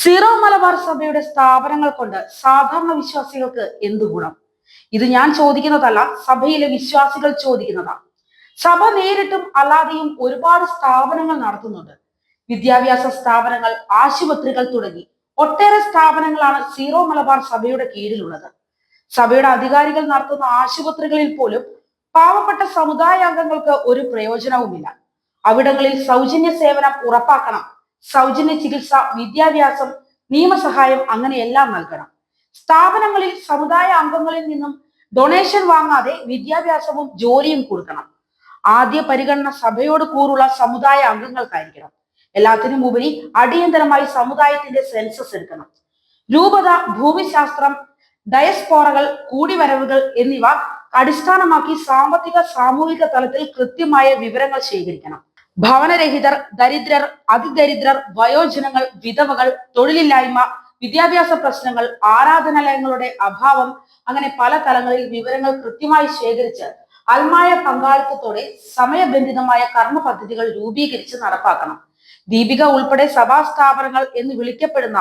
Zero Malabar സഭയുടെ സ്ഥാപനങ്ങൾ കൊണ്ട് സാധാരണ വിശ്വാസികൾക്ക് എന്തു ഗുണം? ഇത് ഞാൻ ചോദിക്കുന്നതല്ല സഭയിലെ വിശ്വാസികൾ ചോദിക്കുന്നതാണ് സഭ നേരിട്ടും അല്ലാതെയും ഒരുപാട് സ്ഥാപനങ്ങൾ നടത്തുന്നുണ്ട്. വിദ്യാഭ്യാസ സ്ഥാപനങ്ങൾ ആശുപത്രികൾ തുടങ്ങി ഒട്ടേറെ സ്ഥാപനങ്ങളാണ് സീറോ മലബാർ സഭയുടെ കീഴിലുള്ളത്. സഭയുടെ അധികാരികൾ നടത്തുന്ന ആശുപത്രികളിൽ പോലും പാവപ്പെട്ട സമുദായ അംഗങ്ങൾക്ക് ഒരു പ്രയോജനവുമില്ല. അവിടങ്ങളിൽ സൗജന്യ സേവനം ഉറപ്പാക്കണം. സൗജന്യ ചികിത്സ വിദ്യാഭ്യാസം നിയമസഹായം അങ്ങനെയെല്ലാം നൽകണം. സ്ഥാപനങ്ങളിൽ സമുദായ അംഗങ്ങളിൽ നിന്നും ഡൊണേഷൻ വാങ്ങാതെ വിദ്യാഭ്യാസവും ജോലിയും കൊടുക്കണം. ആദ്യ പരിഗണന സഭയോട് കൂറുള്ള സമുദായ അംഗങ്ങൾക്കായിരിക്കണം. എല്ലാത്തിനും ഉപരി അടിയന്തരമായി സമുദായത്തിന്റെ സെൻസസ് എടുക്കണം. രൂപത ഭൂമിശാസ്ത്രം ഡയസ്പോറകൾ കൂടിവരവുകൾ എന്നിവ അടിസ്ഥാനമാക്കി സാമ്പത്തിക സാമൂഹിക തലത്തിൽ കൃത്യമായ വിവരങ്ങൾ ശേഖരിക്കണം. ഭവനരഹിതർ ദരിദ്രർ അതിദരിദ്രർ വയോജനങ്ങൾ വിധവകൾ തൊഴിലില്ലായ്മ വിദ്യാഭ്യാസ പ്രശ്നങ്ങൾ ആരാധനാലയങ്ങളുടെ അഭാവം അങ്ങനെ പല തലങ്ങളിൽ വിവരങ്ങൾ കൃത്യമായി ശേഖരിച്ച് അൽമായ പങ്കാളിത്തത്തോടെ സമയബന്ധിതമായ കർമ്മ പദ്ധതികൾ രൂപീകരിച്ച് നടപ്പാക്കണം. ദീപിക ഉൾപ്പെടെ സഭാ സ്ഥാപനങ്ങൾ എന്ന് വിളിക്കപ്പെടുന്ന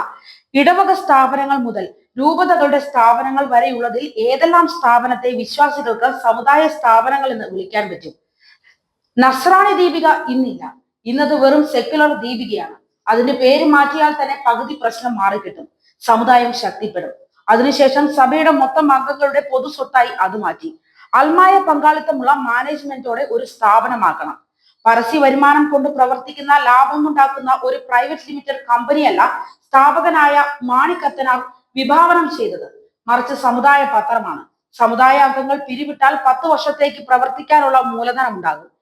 ഇടവക സ്ഥാപനങ്ങൾ മുതൽ രൂപതകളുടെ സ്ഥാപനങ്ങൾ വരെയുള്ളതിൽ ഏതെല്ലാം സ്ഥാപനത്തെ വിശ്വാസികൾക്ക് സമുദായ സ്ഥാപനങ്ങൾ എന്ന് വിളിക്കാൻ പറ്റും? നസ്രാണി ദീപിക ഇന്നില്ല. ഇന്നത് വെറും സെക്യുലർ ദീപികയാണ്. അതിന്റെ പേര് മാറ്റിയാൽ തന്നെ പകുതി പ്രശ്നം മാറിക്കിട്ടും. സമുദായം ശക്തിപ്പെടും. അതിനുശേഷം സഭയുടെ മൊത്തം അംഗങ്ങളുടെ പൊതു സ്വത്തായി അത് മാറ്റി. അൽമായ പങ്കാളിത്തമുള്ള മാനേജ്മെന്റോടെ ഒരു സ്ഥാപനമാക്കണം. പരസ്യ വരുമാനം കൊണ്ട് പ്രവർത്തിക്കുന്ന ലാഭം ഉണ്ടാക്കുന്ന ഒരു പ്രൈവറ്റ് ലിമിറ്റഡ് കമ്പനിയല്ല സ്ഥാപകനായ മാണിക്കത്തനാർ വിഭാവനം ചെയ്തത്. മറിച്ച് സമുദായ പത്രമാണ്. സമുദായ അംഗങ്ങൾ പിരിവിട്ടാൽ പത്ത് വർഷത്തേക്ക് പ്രവർത്തിക്കാനുള്ള മൂലധനം ഉണ്ടാകും.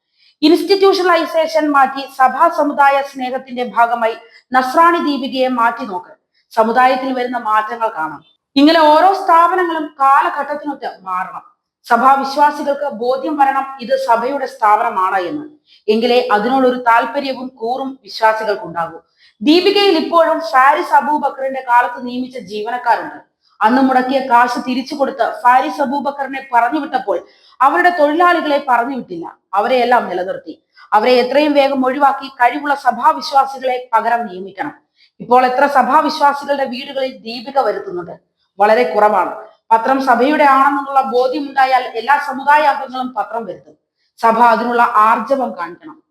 ഇൻസ്റ്റിറ്റ്യൂഷണലൈസേഷൻ മാറ്റി സഭാ സമുദായ സ്നേഹത്തിന്റെ ഭാഗമായി നസ്രാണി ദീപികയെ മാറ്റി നോക്ക്. സമുദായത്തിൽ വരുന്ന മാറ്റങ്ങൾ കാണാം. ഇങ്ങനെ ഓരോ സ്ഥാപനങ്ങളും കാലഘട്ടത്തിനൊത്ത് മാറണം. സഭാ വിശ്വാസികൾക്ക് ബോധ്യം വരണം ഇത് സഭയുടെ സ്ഥാപനമാണ് എന്ന്. എങ്കിലേ അതിനോടൊരു താല്പര്യവും കൂറും വിശ്വാസികൾക്കുണ്ടാകൂ. ദീപികയിൽ ഇപ്പോഴും ഫാരിസ് അബൂബക്കറിന്റെ കാലത്ത് നിയമിച്ച ജീവനക്കാരുണ്ട്. അന്ന് മുടക്കിയ കാശ് തിരിച്ചു കൊടുത്ത് ഫാരിസ് അബൂബക്കറിനെ പറഞ്ഞു വിട്ടപ്പോൾ അവരുടെ തൊഴിലാളികളെ പറഞ്ഞു വിട്ടില്ല. അവരെ എല്ലാം നിലനിർത്തി. അവരെ എത്രയും വേഗം ഒഴിവാക്കി കഴിവുള്ള സഭാവിശ്വാസികളെ പകരം നിയമിക്കണം. ഇപ്പോൾ എത്ര സഭാവിശ്വാസികളുടെ വീടുകളിൽ ദീപിക വരുത്തുന്നുണ്ട് വളരെ കുറവാണ്. പത്രം സഭയുടെ ആണെന്നുള്ള ബോധ്യമുണ്ടായാൽ എല്ലാ സമുദായ അംഗങ്ങളും പത്രം വരുത്തും. സഭ അതിനുള്ള ആർജവം കാണിക്കണം.